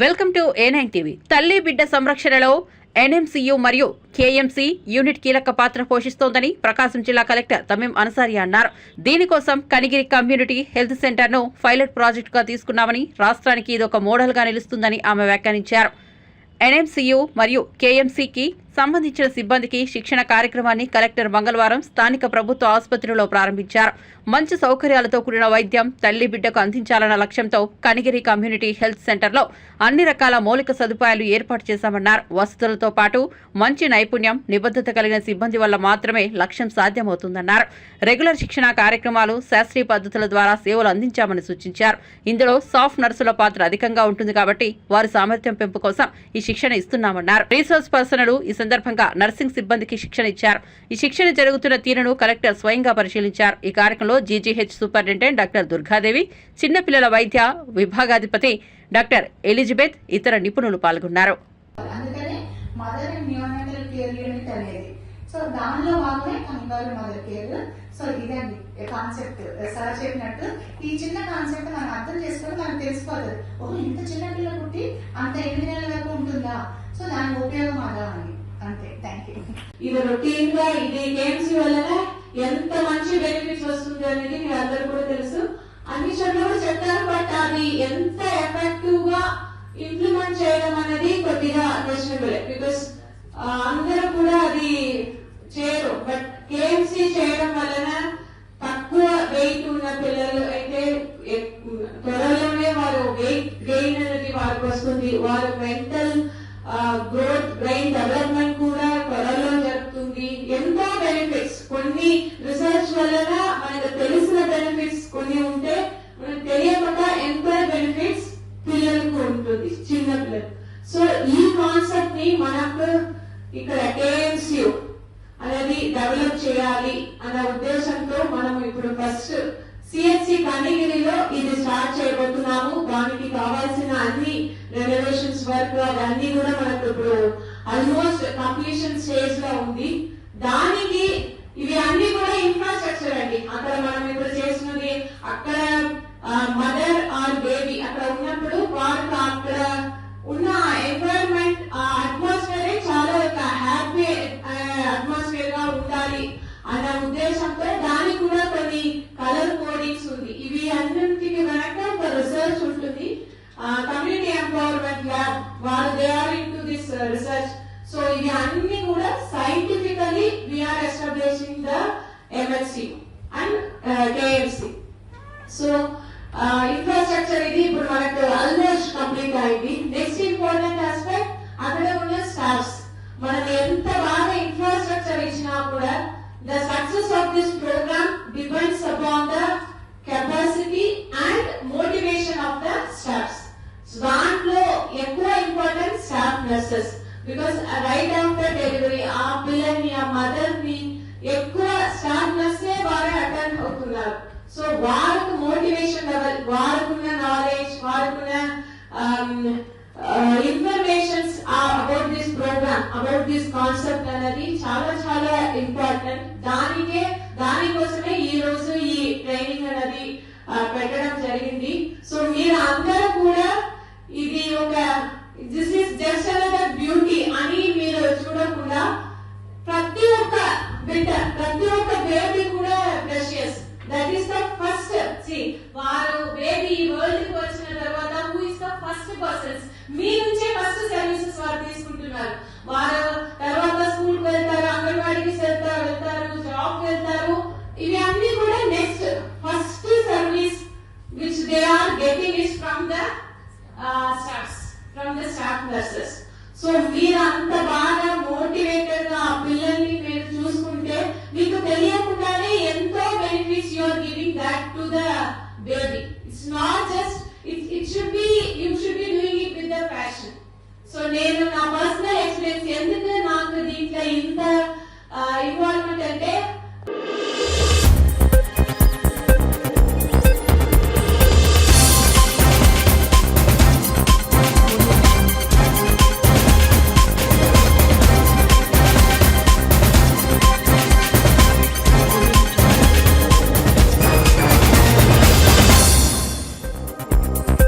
Welcome to A nine TV తల్లి బిడ్డ సంరక్షణలో ఎన్ఎంసీయు మరియు కేఎంసీ యూనిట్ కీలక పాత్ర పోషిస్తోందని ప్రకాశం జిల్లా కలెక్టర్ తమీం అన్సారి అన్నారు. దీనికోసం కనిగిరి కమ్యూనిటీ హెల్త్ సెంటర్ను పైలట్ ప్రాజెక్టుగా తీసుకున్నామని రాష్ట్రానికి ఇదొక మోడల్గా నిలుస్తుందని ఆమె వ్యాఖ్యానించారు. ఎన్ఎంసీయు మరియు కేఎంసీకి సంబంధించిన సిబ్బందికి శిక్షణ కార్యక్రమాన్ని కలెక్టర్ మంగళవారం స్థానిక ప్రభుత్వ ఆసుపత్రిలో ప్రారంభించారు. మంచి సౌకర్యాలతో కూడిన వైద్యం తల్లి బిడ్డకు అందించాలన్న లక్ష్యంతో కనిగిరి కమ్యూనిటీ హెల్త్ సెంటర్లో అన్ని రకాల మౌలిక సదుపాయాలు ఏర్పాటు చేశామన్నారు. వసతులతో పాటు మంచి నైపుణ్యం నిబద్ధత కలిగిన సిబ్బంది వల్ల మాత్రమే లక్ష్యం సాధ్యమవుతుందన్నారు. రెగ్యులర్ శిక్షణ కార్యక్రమాలు శాస్త్రీయ పద్ధతుల ద్వారా సేవలు అందించామని సూచించారు. ఇందులో సాఫ్ట్ నర్సుల పాత్ర అధికంగా ఉంటుంది కాబట్టి వారి సామర్థ్యం పెంపు కోసం ఈ శిక్షణ ఇస్తున్నామన్నారు. రీసోర్స్ పర్సనల్ ఈ సందర్భంగా నర్సింగ్ సిబ్బందికి శిక్షణ ఇచ్చారు. ఈ శిక్షణ జరుగుతున్న తీరును కలెక్టర్ స్వయంగా పరిశీలించారు. ఈ కార్యక్రమంలో జీజీహెచ్ సూపరింటెండెంట్ డాక్టర్ దుర్గాదేవి చిన్నపిల్లల వైద్య విభాగాధిపతి డాక్టర్ ఎలిజబెత్ ఇతర నిపుణులు పాల్గొన్నారు. సో దానిలో భాగమే కంగారు మదర్ కేర్. సో ఇదండి కాన్సెప్ట్. సార్ చెప్పినట్టు ఈ చిన్న కాన్సెప్ట్ మనం అర్థం చేసుకొని మనకు తెలిసిపోతుంది ఓ ఇంత చిన్న పిల్ల పుట్టి అంత ఎనిమిది నెలల వరకు ఉంటుందా? సో దాని ఉపయోగం అదా అని అంతే థ్యాంక్ యూ ఇది రొటీన్గా ఇది గేమ్స్ వలన ఎంత మంచి బెనిఫిట్స్ వస్తుంది అనేది మీ అందరూ కూడా తెలుసు. అన్ని చోట్ల కూడా చెప్తారు బట్ అది ఎంత ఎఫెక్టివ్గా ఇంప్లిమెంట్ చేయడం అనేది కొద్దిగా క్వశ్చనబుల్ బికాస్ అందరూ కూడా అది చేయరు. బట్ కేఎంసీ చేయడం వలన తక్కువ వెయిట్ ఉన్న పిల్లలు అయితే త్వరలోనే వారు వెయిట్ గెయిన్ అనేది వారికి వస్తుంది. వారు మెంటల్ గ్రోత్ చిన్న పిల్లలు సో ఈ కాన్సెప్ట్ని మనకు ఇక్కడ కేఎంసీయూ అనేది డెవలప్ చేయాలి అన్న ఉద్దేశంతో మనం ఇప్పుడు ఫస్ట్ సిఎస్సి కనిగిరిలో ఇది స్టార్ట్ చేయబోతున్నాము. దానికి కావాల్సిన అన్ని రెనోవేషన్స్ వర్క్ అవన్నీ కూడా మనకు ఇప్పుడు ఆల్మోస్ట్ కంప్లీషన్ స్టేజ్లో ఉంది. దాని అన్ని కూడా scientifically we are establishing the MSc and KFC so infrastructure ఇది ఇప్పుడు మనకు సో వారికి మోటివేషన్ లెవెల్ వారికున్న నాలెడ్జ్ వారికున్న informations about this program about this concept అనేది చాలా చాలా ఇంపార్టెంట్ దానికే దానికోసమే ఈ రోజు getting is from the uh, stars, from the star clusters. So, we are Veeranta Bana